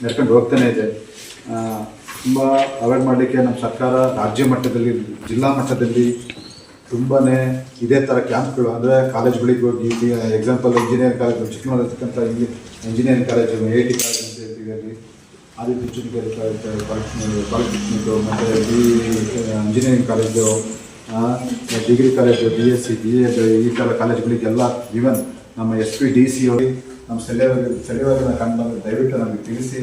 ಬೆಳ್ಕೊಂಡು ಹೋಗ್ತಾನೆ ಇದೆ. ತುಂಬ ಅವಾಯ್ಡ್ ಮಾಡಲಿಕ್ಕೆ ನಮ್ಮ ಸರ್ಕಾರ ರಾಜ್ಯ ಮಟ್ಟದಲ್ಲಿ, ಜಿಲ್ಲಾ ಮಟ್ಟದಲ್ಲಿ ತುಂಬಾ ಇದೇ ಥರ ಕ್ಯಾಂಪ್ಗಳು, ಅಂದರೆ ಕಾಲೇಜ್ಗಳಿಗೆ ಹೋಗಿ ಎಕ್ಸಾಂಪಲ್ ಇಂಜಿನಿಯರಿಂಗ್ ಕಾಲೇಜು ಚಿಕ್ಕಮಗಳೂರು ಇಲ್ಲಿ engineering college A T college ಅಂತ ಹೇಳ್ತೀವಿ ಆದಿತ್ಯ ಚುಂಚನಗಿರಿ ಕಾಲೇಜ್ ಪಾಲಿಟೆಕ್ನಿಕ್ಕು ಮತ್ತು B engineering college degree college B S C B Ed ಈ ಥರ ಕಾಲೇಜುಗಳಿಗೆಲ್ಲ ಈವನ್ ನಮ್ಮ ಎಸ್ ಪಿ ಡಿ ಸಿ ಅವರು ನಮ್ಮ ಸ್ಥಳೀಯವಾಗಿ ಸ್ಥಳೀಯವಾಗಿ ಕಂಡು ದಯವಿಟ್ಟು ನಮಗೆ ತಿಳಿಸಿ.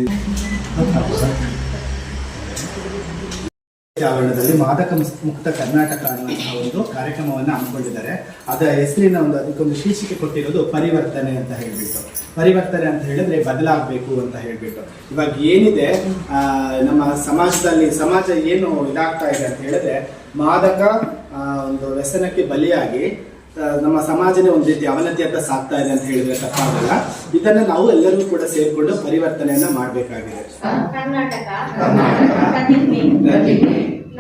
ಆವರಣದಲ್ಲಿ ಮಾದಕ ಮುಕ್ತ ಕರ್ನಾಟಕ ಅನ್ನುವಂತಹ ಒಂದು ಕಾರ್ಯಕ್ರಮವನ್ನು ಹಮ್ಮಿಕೊಂಡಿದ್ದಾರೆ. ಅದರ ಹೆಸರಿನ ಒಂದು ಅದಕ್ಕೊಂದು ಶೀರ್ಷಿಕೆ ಕೊಟ್ಟಿರೋದು ಪರಿವರ್ತನೆ ಅಂತ ಹೇಳಿಬಿಟ್ಟು. ಪರಿವರ್ತನೆ ಅಂತ ಹೇಳಿದ್ರೆ ಬದಲಾಗಬೇಕು ಅಂತ ಹೇಳಿಬಿಟ್ಟು. ಇವಾಗ ಏನಿದೆ ನಮ್ಮ ಸಮಾಜದಲ್ಲಿ, ಸಮಾಜ ಏನು ಇದಾಗ್ತಾ ಇದೆ ಅಂತ ಹೇಳಿದ್ರೆ ಮಾದಕ ಒಂದು ವ್ಯಸನಕ್ಕೆ ಬಲಿಯಾಗಿ ನಮ್ಮ ಸಮಾಜನೇ ಒಂದು ರೀತಿ ಅವನತಿ ಅಂತ ಸಾಕ್ತಾ ಇದೆ ಅಂತ ಹೇಳಿದ್ರೆ ತಪ್ಪಾಗಲ್ಲ. ಇದನ್ನ ನಾವು ಎಲ್ಲರೂ ಕೂಡ ಸೇರ್ಕೊಂಡು ಪರಿವರ್ತನೆಯನ್ನ ಮಾಡಬೇಕಾಗಿದೆ.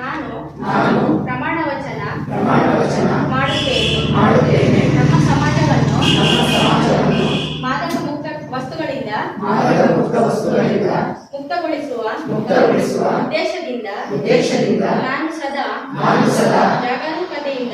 ನಾನು ನಾನು ಪ್ರಮಾಣ ವಚನ ಪ್ರಮಾಣ ವಚನ ಮಾಡುತ್ತೇನೆ. ಮಾಡುತ್ತೇನೆ. ನಮ್ಮ ಸಮಾಜವನ್ನು ಮಾದಕ ಮುಕ್ತ ವಸ್ತುಗಳಿಂದ ಮಾದಕ ಮುಕ್ತ ವಸ್ತುಗಳಿಂದ ಮುಕ್ತಗೊಳಿಸುವ ಮುಕ್ತಗೊಳಿಸುವ ಉದ್ದೇಶದಿಂದ ಉದ್ದೇಶದಿಂದ ಮಾನಸದ ಮಾನಸದ ನಾನು ಸದಾ ಜಾಗರೂಕತೆಯಿಂದ